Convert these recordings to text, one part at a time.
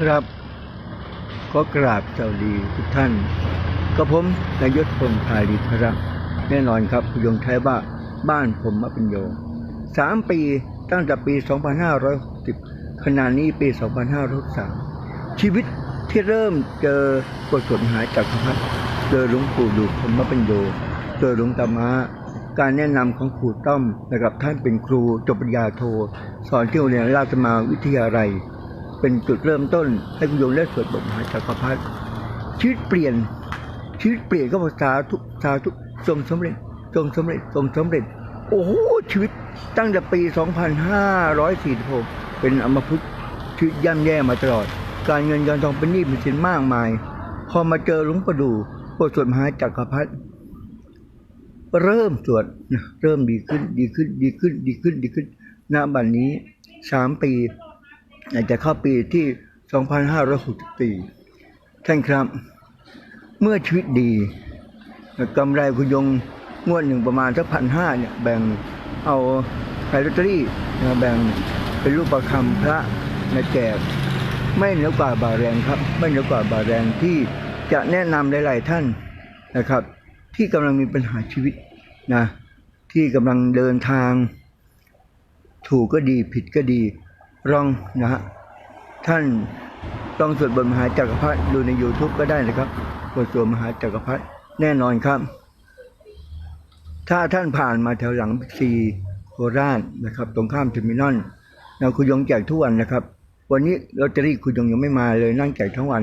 ครับก็กราบสวัสดีทุกท่านก็ผมนายศพงษ์พาดีครับแน่นอนครับคุณยงใช้ว่าบ้านผมมาเป็นโยงสามปีตั้งแต่ปี 2560ขณะนี้ปี 2563 ชีวิตที่เริ่มเจอบทสวดมหายจักพรรดิเจอหลวงปู่ดูผมมาเป็นโยเจอหลวงตามาการแนะนำของครูต้อมนะครับท่านเป็นครูจบปริญญาโท สอนที่โรงเรียนราชมาวิทยาลัย เป็นจุดเริ่มต้นให้คุณโยมได้สวดบทมหาจักรพรรดิชีวิตเปลี่ยน ชีวิตเปลี่ยนก็ภาษาทุกสาทุกทรงสำเร็จทรงสำเร็จทรงสำเร็จ โอ้โหชีวิตตั้งแต่ปี 2546 เป็นอมพุทธชีวิตย่ำแย่มาตลอด การเงินการทองเป็นหนี้เป็นสินมากมาย พอมาเจอหลวงประดูบทสวดมหาจักรพรรดิเริ่มสวดนะเริ่มดีขึ้นดีขึ้นดีขึ้นดีขึ้นดีขึ้นณบัดนนี้สามปี จจะเข้าปีที่ 2564 ท่านครับ เมื่อชีวิตดีกำไรคุณยงงวดหนึ่งประมาณสักพันห้าเนี่ยแบ่งเอาขายลอตเตอรี่นะแบ่งเป็นรูปประคำพระนะแจกไม่เหนือกว่าบาแรงครับ ไม่เหนือกว่าบาแรงที่จะแนะนำหลาย ๆ ท่านนะครับ ที่กำลังมีปัญหาชีวิตนะที่กำลังเดินทาง ถูกก็ดีผิดก็ดี ลองนะฮะท่านลองสวดบทมหาจักรพรรดิดูใน YouTube ก็ได้นะครับบทสวดมหาจักรพรรดิแน่นอนครับ ถ้าท่านผ่านมาแถวหลังบีซีโคราชนะครับ ตรงข้ามเทอร์มินอลนะคุณยงแจกทุกวันนะครับ วันนี้ลอตเตอรี่คุณยงยังไม่มาเลยนั่งแจกทั้งวัน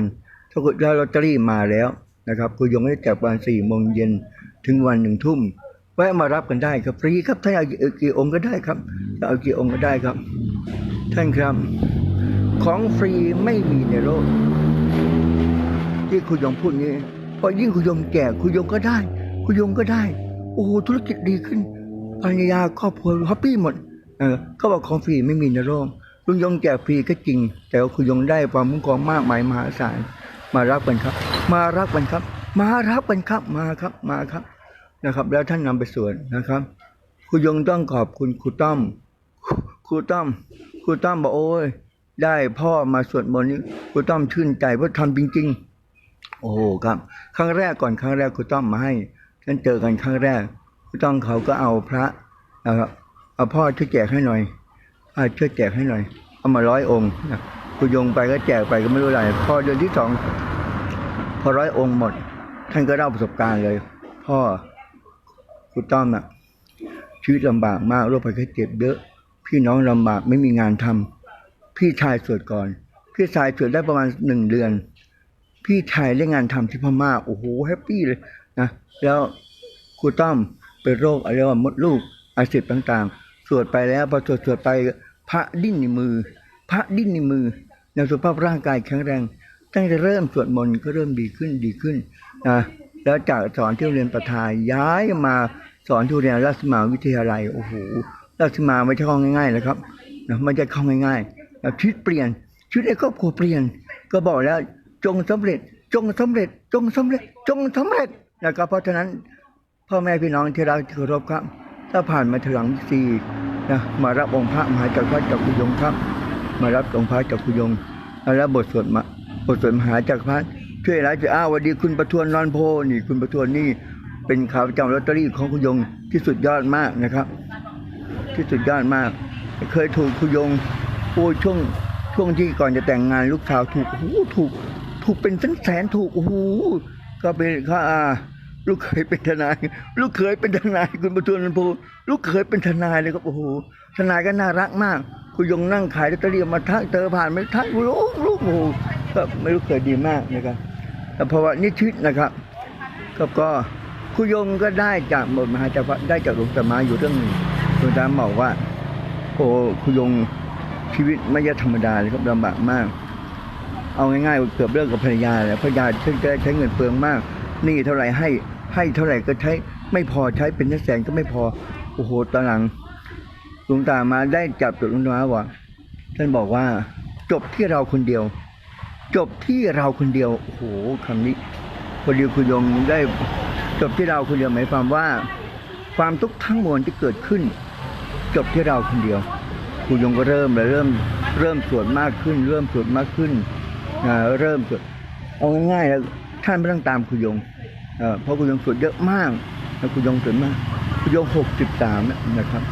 ถ้าคุณได้ลอตเตอรี่มาแล้วนะครับคุณยงได้แจกวันสี่โมงเย็นถึงวันหนึ่งทุ่มแวะมารับกันได้ครับฟรีครับท่านเอากี่องค์ก็ได้ครับเอากี่องค์ก็ได้ครับ ท่านครับ ของฟรีไม่มีในโลกที่คุณยงพูดนี้เพราะยิ่งคุณยงแก่คุณยงก็ได้ คุณยงก็ได้ โอ้โหธุรกิจดีขึ้นภรรยาครอบครัวแฮปปี้หมด เออเขาบอกของฟรีไม่มีในโลกคุณยงแจกฟรีก็จริง แต่ว่าคุณยงได้ความคุ้มครองมากมายมหาศาลมารับกันครับ มารับกันครับ มารับกันครับมาครับมาครับนะครับ แล้วท่านนำไปสวดนะครับ คุณยงต้องขอบคุณครูต้อมครูต้อม รูต้อมบอกโอ้ยได้พ่อมาสวดมนต์นี้ครูต้อมชื่นใจเพราะทำจริง ๆ โอ้โหครับ ครั้งแรกก่อนครั้งแรกครูต้อมมาให้ฉันเจอกันครั้งแรกครูต้อมเขาก็เอาพระนะครับเอาพ่อช่วยแจกให้หน่อยอ่าช่วยแจกให้หน่อย เอามาร้อยองค์นะครูยงไปก็แจกไปก็ไม่รู้อะไรพอเดือนที่สองพอร้อยองค์หมด ท่านก็เล่าประสบการณ์เลย พ่อครูต้อมน่ะชีวิตลำบากมากโรคภัยไข้เจ็บเยอะ พี่น้องลำบากไม่มีงานทำพี่ชายสวดก่อน พี่ชายสวดได้ประมาณหนึ่งเดือน พี่ชายได้งานทำที่พม่าโอ้โหแฮปปี้เลยนะแล้วครูต้อมเป็นโรคอะไรว่ามดลูกอาเสบต่างๆ สวดไปแล้วพอสวดสวดไปพระดิ้นในมือ พระดิ้นในมือในสุขภาพร่างกายแข็งแรง ตั้งแต่เริ่มสวดมนต์ก็เริ่มดีขึ้นดีขึ้นนะแล้วจากสอนที่เรียนประทายย้ายมาสอนที่เรียนราชมาวิทยาลัยโอ้โห ราชมาไม่ใช่ข้าง่ายๆนะครับนะไม่ใช่ข้าง่ายๆนะชีวิตเปลี่ยนชีวิตในครอบครัวเปลี่ยน ก็บอกแล้วจงสำเร็จ จงสำเร็จ จงสำเร็จ จงสำเร็จนะครับเพราะฉะนั้นพ่อแม่พี่น้องที่รักที่เคารพครับ ถ้าผ่านมาถึงหลังซีนะมารับองค์พระมหาจักรพรรดิจักรคุยงครับ มารับองค์พระจักรคุยงแล้วบทสวดมาบทสวดมหาจักรพรรดิช่วยรักจะอ้าววันดีคุณประทวนนอนโพนี่คุณประทวนนี่เป็นข่าวประจำลอตเตอรี่ของคุยงที่สุดยอดมากนะครับ ที่สุดยอดมาก เคยถูกคุยงโอ้ยช่วงช่วงที่ก่อนจะแต่งงานลูกสาวถูกโอ้โหถูก ถูกเป็นแสนแสนถูกโอ้โหก็เป็นข้าอาลูกเคยเป็นทนาย ลูกเคยเป็นทนายคุณประทวนนนพูลูกเคยเป็นทนายเลยครับโอ้โหทนายก็น่ารักมาก คุยงนั่งขายลอตเตอรี่มาทักเจอผ่านไม่ทักลูกลูกโอ้โหก็ไม่รู้เคยดีมากนะครับแต่เพราะว่านี่ชีวิตนะครับก็ก็คุยงก็ได้จากบทมหาจักรได้จากหลวงตามาอยู่เรื่องหนึ่ง หลวงตาบอกว่า โอ้คุณยงชีวิตไม่ใช่ธรรมดาเลยครับลำบากมาก เอาง่ายๆเกือบเลิกกับภรรยาแล้วภรรยาใช้ใช้เงินเปลืองมากหนี่เท่าไหร่ให้ให้เท่าไหร่ก็ใช้ไม่พอใช้เป็นแสนก็ไม่พอโอ้โหตอนหลังลวงตามาได้จับจุดลวงตาว่าท่านบอกว่า จบที่เราคนเดียว จบที่เราคนเดียวโอ้โหคำนี้พอดีคุณยงได้จบที่เราคนเดียวหมายความว่า ความทุกข์ทั้งมวลที่เกิดขึ้น จบที่เราคนเดียวครูยงก็เริ่มเลยเริ่มเริ่มสวดมากขึ้น เริ่มสวดมากขึ้นเริ่มสวดเอาง่ายๆแล้วท่านไม่ต้องตามคุยงเพราะคุยงสวดเยอะมากแล้วคุยงสวดมากคุยงหกสิบสามนะครับ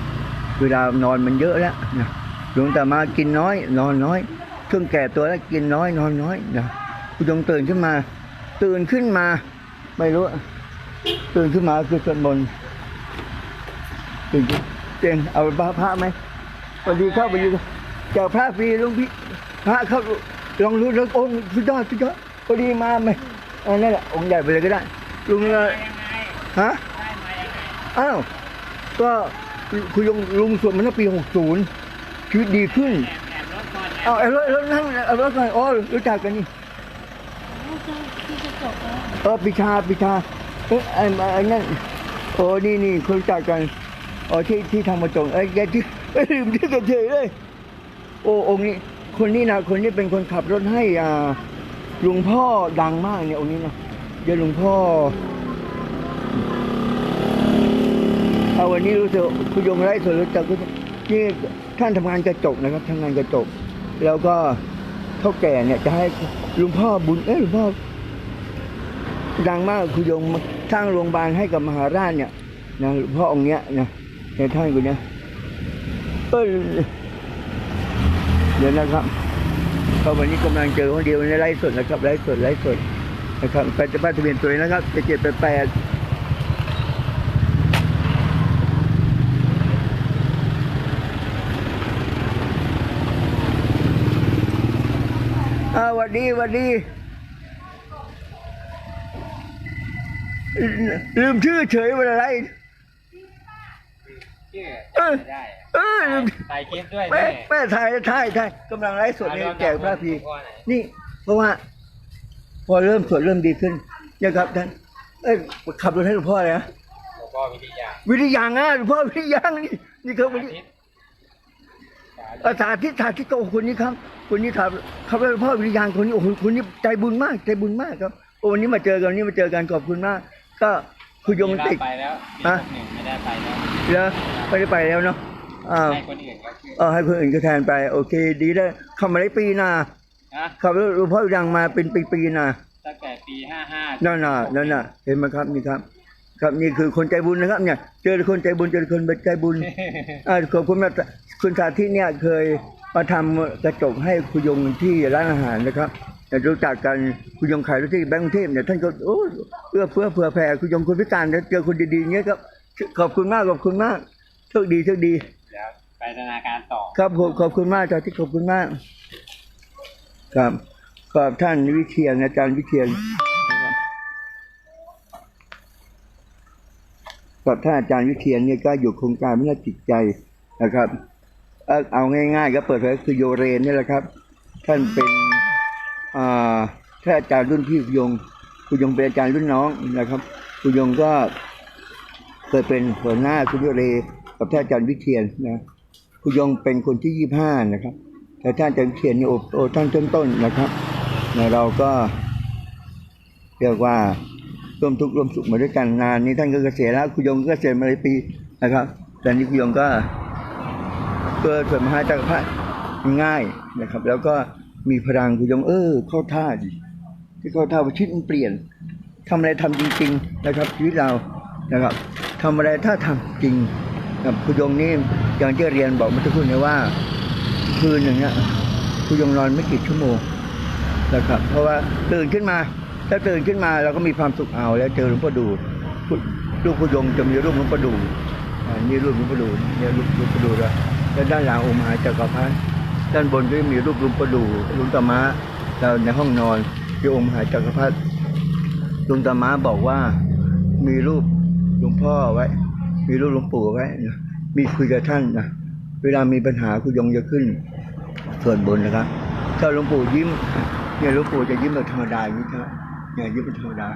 เวลานอนมันเยอะแล้วนะหลวงตามากินน้อย นอนน้อยเครื่องแก่ตัวแล้วกินน้อยนอนน้อยนะคุยงตื่นขึ้นมา ตื่นขึ้นมา ไม่รู้ ตื่นขึ้นมาคือสวดมนต์ตื่นขึ้น เจงเอาพระพระไหมสวัสดีครับสวัสดีครับเจ้าพระฟรีลุงพี่พระเขาลองรู้แล้วองค์สุดยอดสุดยอดพอดีมาไหมอันนั่นแหละองค์ใหญ่ไปเลยก็ได้ ลุงเลยฮะอ้าวก็คุณลุงลุงสวดมาตั้งปีหกศูนย์ชีวิตดีขึ้นเอาไอ้รถรถนั่งเอารถหน่อยอ๋อรู้จักกันนี่เออปิชาปิชาเอ้ยไอ้ไอ้นั่นโอ้นี่นี่คนรู้จักกัน อ๋อที่ที่ทำมาจงเอ้ยแกที่เอ้ยลืมที่กันเฉยเลย โอ้องค์นี้ คนนี้นะคนนี้เป็นคนขับรถให้อ่าหลวงพ่อดังมากเนี่ยองค์นี้นะเดี๋ยวหลวงพ่อเอาวันนี้รู้สึกคุณยงไร้ส่วนรู้จักคุณนี่ท่านทำงานกระจกนะครับทำงานกระจก แล้วก็เท่าแก่เนี่ยจะให้หลวงพ่อบุญเอ้ยหลวงพ่อดังมากคุณยงสร้างโรงพยาบาลให้กับมหาราชเนี่ยนะหลวงพ่อองค์เนี้ยนะ ในท่านคนเนี้ยเอยเดี๋ยวนะครับก็วันนี้กำลังเจอคนเดียวในไลฟ์สดนะครับไลฟ์สดไลฟ์สดนะครับไปจะป้ายทะเบียนตัวเองนะครับจะเจ็ดแปดแปดอาวัดดีวัดดี ลืมชื่อเฉยวันอะไร ชื่อเออไม่ได้เออลืมถ่ายคลิปด้วยแม่นี่แม่ถ่ายถ่ายถ่ายกำลังไลฟ์สดนี่เอาแจกพระพีหลวงพ่อไหนนี่ เพราะว่า พอเริ่มสวดเริ่มดีขึ้นเนี่ยครับท่านเอ้ยขับรถให้หลวงพ่อเลยนะหลวงพ่อวิทยาวิทยังอะหลวงพ่อวิทยังนี่นี่ครับวันอานี้ทิตย์เอ่อสาธิตสาธิตก็โอ้คนนี้ครับคนนี้ครับขับรถหลวงพ่อวิทยังคนนี้โอ้โหคนนี้ใจบุญมากใจบุญมากครับโอ้วันนี้มาเจอกันวันนี้มาเจอกันขอบคุณมาก ก็ คุณยงมีติด ไปแล้วปีฮะหกหนึ่งไม่ได้ไปแล้วแล้วไม่ได้ไปแล้วเนาะอ่าให้คนอื่นก็คือเออให้คนอื่นก็แทนไป โอเค ดีได้เข้ามาได้ปีนานะขับรถหลวงพ่อดังมาเป็นปีๆนะ ตั้งแต่ปีห้าห้านั่นน่ะนั่นน่ะ เห็นไหมครับนี่ครับ ครับนี่คือคนใจบุญนะครับ เนี่ย เจอคนใจบุญเจอคนใจบุญอ่าขอบคุณมากคุณสาธิตเนี่ยเคยมาทำกระจกให้คุณยงที่ร้านอาหารนะครับ แต่รู้จักกันคุณยงขายรถที่แบงก์กรุงเทพเนี่ยท่านก็โอ้เอื้อเฟื้อเผื่อแผ่คุณยงคนพิการแล้วเจอคนดีๆอย่างเงี้ยครับขอบคุณมากขอบคุณมากโชคดีโชคดีเดี๋ยวไปธนาคารต่อครับผมขอบคุณมากอาจารย์ที่ขอบคุณมาก ครับขอบท่านวิเชียนอาจารย์วิเชียนนะครับขอบท่านอาจารย์วิเชียนเนี่ยก็อยู่โครงการพัฒนาจิตใจนะครับเอ่อเอาง่ายๆ ก็เปิดเผยคือโยเรนนี่แหละครับ ท่านเป็นอ่า ท่านอาจารย์รุ่นพี่คุยงคุยงเป็นอาจารย์รุ่นน้องนะครับคุยงก็เคยเป็นหัวหน้าคุณยเรกับท่านอาจารย์วิเชียนนะคุยงเป็นคนที่ยี่ห้านะครับแต่ท่านอาจารย์วิเขียนนี่โอ้ท่านต้นๆนะครับเราก็เรียกว่าร่วมทุกข์ร่วมสุขมาด้วยกันนานนี้ท่านก็เกษียณแล้วคุยงก็เกษียณมาหลายปีนะครับแต่นี้คุยงก็เกิดเป็นมหาจักรพรรดิง่ายนะครับ แล้วก็ มีพลังคุณยงเออ เข้าท่าดีที่เข้าท่าว่าชีวิตมันเปลี่ยนทำอะไรทำจริง ๆ นะครับชีวิตเรานะครับทำอะไรถ้าทำจริงครับคุณยงนี่อย่างที่เรียนบอกมื่อสักครู่นี้ว่า คืนหนึ่งเนี่ยคุณยงนอนไม่กี่ชั่วโมงนะครับ เพราะว่าตื่นขึ้นมา ถ้าตื่นขึ้นมาเราก็มีความสุขเอาแล้วเจอหลวงพ่อดูลูกคุณยงจะมีรูปหลวงพ่อดูอ่านี่รูปหลวงพ่อดูเนี่ยรูปหลวงพ่อดูแล้วแล้วด้านหลังองค์มหาจักรพรรดิ ด้านบนก็มีรูปหลวงพ่อดูหลุงตาม้าแล้วในห้องนอนที่องค์มหาจักรพรรดิหลุงตาม้าบอกว่ามีรูปหลวงพ่อไว้ มีรูปหลวงปู่ไว้ มีคุยกับท่านนะเวลามีปัญหาคุณยงจะขึ้น ส่วนบนนะครับถ้าหลวงปู่ยิ้มเนี่ยหลวงปู่จะยิ้มแบบธรรมดาอย่างนี้ครับเนี่ยยิ้มเป็นธรรมดา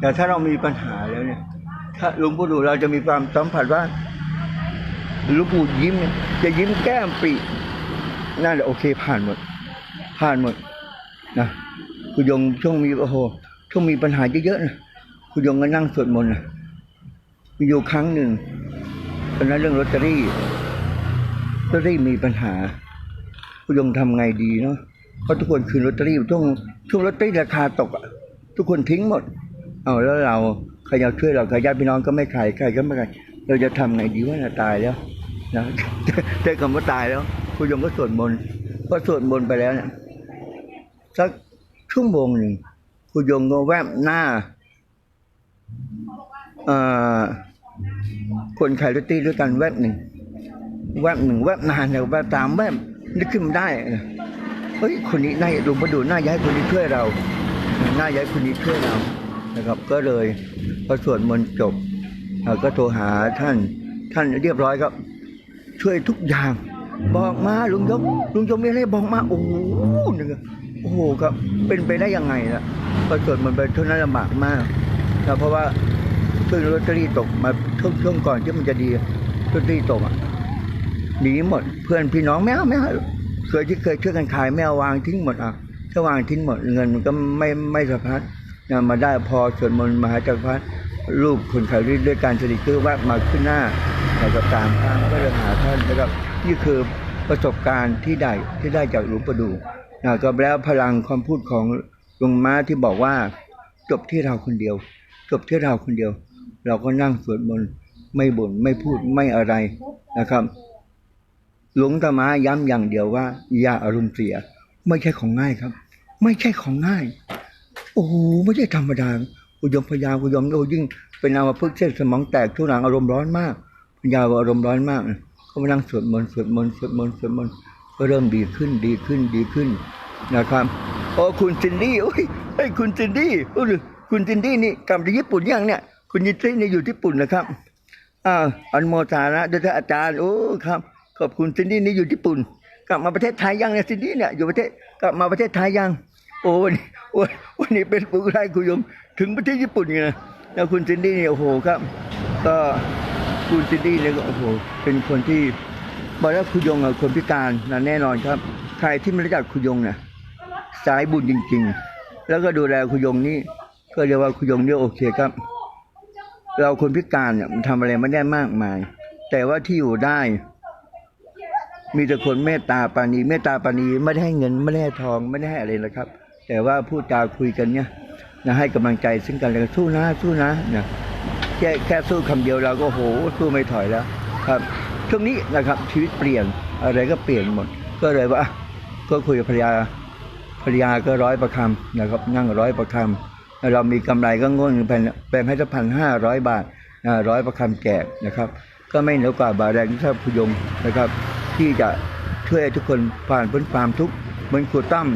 แต่ถ้าเรามีปัญหาแล้วเนี่ย ถ้าหลวงปู่ดูเราจะมีความสัมผัสว่าหลวงปู่ยิ้มเนี่ยจะยิ้มแก้มปรี นั่นแหละโอเคผ่านหมด ผ่านหมดนะคุณยงช่วงมีโอ้โหช่วงมีปัญหาเยอะๆนะคุณยงก็นั่งสวดมนต์นะมีอยู่ครั้งหนึ่งตอนนั้นเรื่องลอตเตอรี่ลอตเตอรี่มีปัญหา คุณยงทำไงดีเนาะเพราะทุกคนคืนลอตเตอรี่ช่วงช่วงลอตเตอรี่ราคาตกอะทุกคนทิ้งหมด เอาแล้วเราใครจะช่วยเราใครญาติพี่น้องก็ไม่ขายใครก็ไม่ขายเราจะทำไงดีว่าเราตายแล้วนะได้คำว่าตายแล้ว คุณโยมก็สวดมนต์พอสวดมนต์ไปแล้วเนี่ยสักชั่วโมงหนึ่งคุณโยมก็แวบหน้าเอ่อคนขายลอตเตอรี่ด้วยกันแวบหนึ่งแวบหนึ่งแวบนานเนี่ยแวบตามแวบนึกขึ้นมาได้เฮ้ยคนนี้น่าหลวงพ่อดูน่าย้ายคนนี้ช่วยเราน่าย้ายคนนี้ช่วยเรานะครับ ก็เลยพอสวดมนต์จบเอ่อก็โทรหาท่านท่านเรียบร้อยครับ ช่วยทุกอย่าง บอกมาลุงยกลุงยกมีอะไรบอกมาโอ้โหนึกว่าโอ้โหครับเป็นไปได้ยังไงล่ะพอสวดมนต์ไปเท่านั้นลำบากมากครับเพราะว่าช่วงลอตเตอรี่ตกมาช่วงช่วงก่อนที่มันจะดีลอตเตอรี่ตกอะหนีหมด เพื่อนพี่น้องไม่เอาไม่เคยที่เคยช่วยกันขายไม่วางทิ้งหมดอะถ้าวางทิ้งหมดเงินมันก็ไม่ไม่สะพัดนะมาได้พอสวดมนต์มหาจักรพรรดิรูปคนขายด้วยการสติกเกอร์แวบมาขึ้นหน้าแล้วก็ตามทางก็เลยหาท่านนะครับ นี่คือประสบการณ์ที่ได้ที่ได้จากหลวงปู่ดูนะก็แล้วพลังคำพูดของหลวงม้าที่บอกว่า จบที่เราคนเดียว จบที่เราคนเดียว เราก็นั่งสวดมนต์ไม่บ่นไม่พูดไม่อะไรนะครับ หลวงตามาย้ำอย่างเดียวว่า อย่าอารมณ์เสีย ไม่ใช่ของง่ายครับ ไม่ใช่ของง่าย โอ้โหไม่ใช่ธรรมดาอุยมพยาอุยมโอ้ยิ่งเป็นอาพึกเส้นสมองแตกทุกหลังอารมณ์ร้อนมากพยาอารมณ์ร้อนมากนะ ก็มานั่งสวดมนต์สวดมนต์สวดมนต์สวดมนต์ก็เริ่มดีขึ้นดีขึ้นดีขึ้นนะครับโอ้คุณซินดี้โอ้ยเฮ้ยคุณซินดี้โอ้ยคุณซินดี้นี่กลับจากญี่ปุ่นยังเนี่ย คุณยินดี้นี่อยู่ญี่ปุ่นนะครับอ่าอนุโมทาด้วยท่านอาจารย์โอ้ครับ ขอบคุณซินดี้นี่อยู่ญี่ปุ่น กลับมาประเทศไทยยังเนี่ยซินดี้เนี่ยอยู่ประเทศกลับมาประเทศไทยยังโอ้วันนี้วันนี้เป็นผู้ได้คุยมถึงประเทศญี่ปุ่นไงนะแล้วคุณซินดี้เนี่ยโอ้โหครับ ก็ คุณซินดี้เนี่ยโอ้โหเป็นคนที่บอกแล้วคุยงอะคนพิการนะแน่นอนครับ ใครที่ไม่รู้จักคุยงเนี่ยสายบุญจริง ๆ แล้วก็ดูแลคุยงนี่ก็เรียกว่าคุยงเนี่ยโอเคครับ เราคนพิการเนี่ยมันทำอะไรไม่ได้มากมาย แต่ว่าที่อยู่ได้ มีแต่คนเมตตาปานีเมตตาปานีไม่ได้ให้เงินไม่ได้ให้ทองไม่ได้ให้อะไรนะครับ แต่ว่าพูดจาคุยกันเนี่ยนะให้กำลังใจซึ่งกันและกันสู้นะสู้นะเนะ แค่แค่สู้คำเดียวเราก็โหสู้ไม่ถอยแล้วครับช่วงนี้นะครับชีวิตเปลี่ยนอะไรก็เปลี่ยนหมด ก็เลยว่าก็คุยกับภรรยาภรรยาก็ร้อยประคำนะครับนั่งร้อยประคำแล้วเรามีกำไรก็งวงแบ่งแบ่งให้สักพันห้าร้อยบาทร้อยประคำแจกนะครับ ก็ไม่เหนือกว่าบาทแรงที่ท่านพยงนะครับ ที่จะช่วยทุกคนผ่านพ้นความทุกข์เหมือนครูตั้ม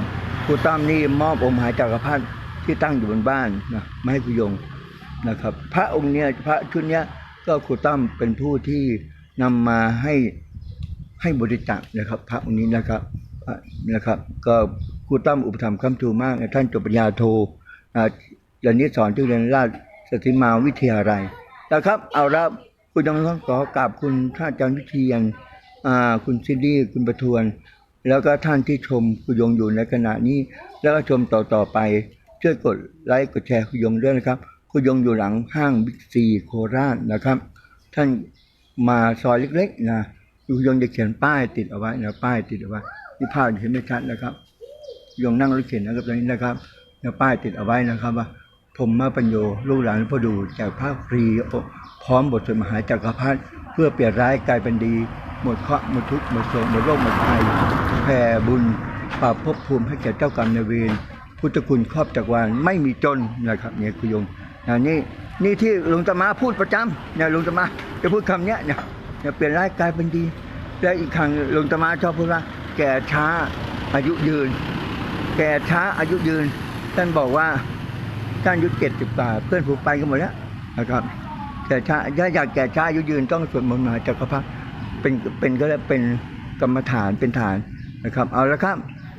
ครูตั้มนี่มอบอมหายจักรพรรดิที่ตั้งอยู่บนบ้านนะไม่ให้คุยง นะครับ พระองค์เนี้ยพระชุดเนี้ยก็ครูตั้มเป็นผู้ที่นำมาให้ให้บริจาคนะครับ พระองค์นี้นะครับนะครับ ก็ครูตั้มอุปถัมภ์คำทูมากนะท่านจบปริญญาโทอ่าเรียนนิสสอนที่เรียนราชสติมาวิทยาลัยนะครับ เอาละคุณต้องขอกราบคุณท่านอาจารย์วิเทียนคุณซินดี้คุณประทวน แล้วก็ท่านที่ชมคุณยงอยู่ในขณะนี้ แล้วก็ชมต่อๆไปช่วยกดไลค์กดแชร์คุณยงด้วยนะครับ คุณยงอยู่หลังห้างบิ๊กซีโคราชนะครับ ท่านมาซอยเล็กๆนะคุณยงจะเขียนป้ายติดเอาไว้นะป้ายติดเอาไว้นี่ภาพเห็นไม่ชัดนะครับยงนั่งรถเข็นนะครับตอนนี้นะครับเนี่ยป้ายติดเอาไว้นะครับว่าผมมาปัญโยลูกหลานพ่อดูจากภาคฟรีพร้อมบทสวดมหาจักรพรรดิเพื่อเปลี่ยนร้ายกลายเป็นดี หมดเคราะห์หมดทุกข์หมดโศกหมดโรคหมดภัยแผ่บุญปราบภพภูมิให้แก่เจ้ากรรมนายเวรพุทธคุณครอบจักรวาลไม่มีจนนะครับเนี่ยคุณยง นะนี่นี่ที่หลวงตามาพูดประจำเนี่ยหลวงตามาจะพูดคำเนี้ยเนี่ยเนี่ยเปลี่ยนร้ายกลายเป็นดี และอีกครั้งหลวงตามาชอบพูดว่า แก่ช้าอายุยืน แก่ช้าอายุยืน ท่านบอกว่าท่านอายุเจ็ดสิบกว่าเพื่อนผูกไปกันหมดแล้วนะครับแก่ช้าถ้าอยากแก่ช้าอายุยืนต้องสวดมนต์มาจักรพรรดิเป็นเป็นก็แล้วเป็นกรรมฐานเป็นฐานนะครับ เอาละครับ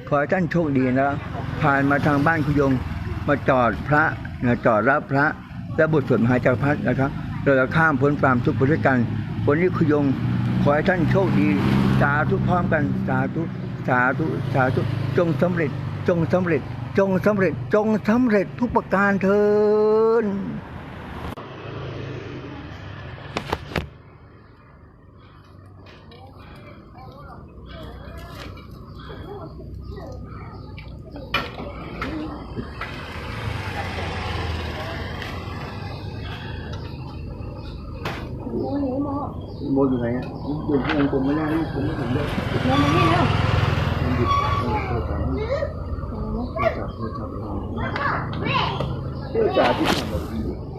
ขอให้ท่านโชคดีนะผ่านมาทางบ้านคุยงมาจอดพระ นะจอดรับพระและบทสวดมหาจักรพรรดินะครับเราจะข้ามพ้นความทุกข์ไปด้วยกันวันนี้คุยงขอให้ท่านโชคดีสาธุพร้อมกันสาธุสาธุสาธุจงสำเร็จจงสำเร็จจงสำเร็จจงสำเร็จทุกประการเทิน โมหนูโม โมอยู่ไหนอะอยู่ที่องค์กรมไม่ได้ลูกผมไม่ถึงเลยโมมานี่แล้วมันหยุดโทรศัพท์โอ้โทรศัพท์โทรศัพท์เราโทรศัพท์ที่ทำแบบนี้